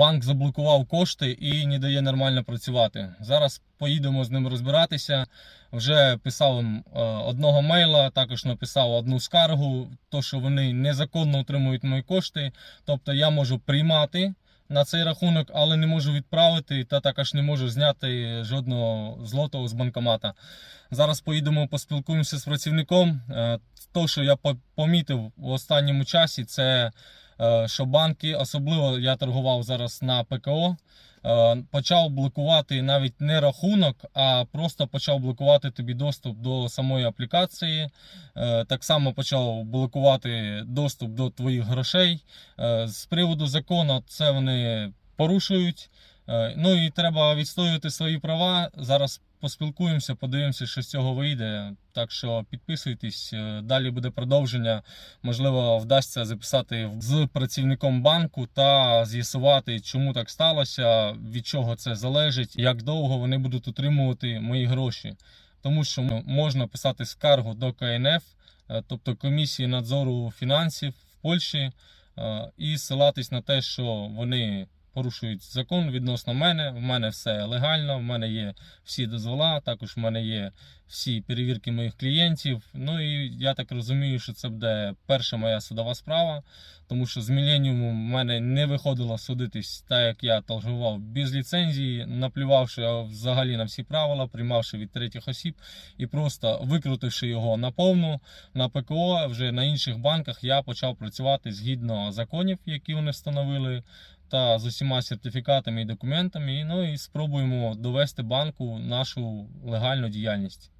банк заблокував кошти і не дає нормально працювати. Зараз поїдемо з ним розбиратися. Вже писав їм е, одного мейла, також написав одну скаргу, то що вони незаконно отримують мої кошти. Тобто я можу приймати на цей рахунок, але не можу відправити та також не можу зняти жодного злотого з банкомата. Зараз поїдемо поспілкуємося з працівником. Е, То, що я помітив в останньому часі, це що банки, особливо я торгував зараз на ПКО, е, почав блокувати навіть не рахунок, а просто почав блокувати тобі доступ до самої аплікації. Е, Так само почав блокувати доступ до твоїх грошей. Е, З приводу закону це вони порушують. Е, Ну і треба відстоювати свої права. Зараз поспілкуємося, подивимося, що з цього вийде. Так що підписуйтесь, е, далі буде продовження. Можливо, вдасться записати з працівником банку та з'ясувати, чому так сталося, від чого це залежить, як довго вони будуть утримувати мої гроші. Тому що можна писати скаргу до КНФ, е, тобто комісії надзору фінансів в Польщі, е, і ссилатись на те, що вони порушують закон відносно мене. В мене все легально, в мене є всі дозвола, також в мене є всі перевірки моїх клієнтів. Ну і я так розумію, що це буде перша моя судова справа, тому що з Міленіумом в мене не виходило судитись так, як я торгував без ліцензії, наплювавши взагалі на всі правила, приймавши від третіх осіб і просто викрутивши його на повну на ПКО, вже на інших банках я почав працювати згідно законів, які вони встановили. Та з усіма сертифікатами і документами, ну і спробуємо довести банку нашу легальну діяльність.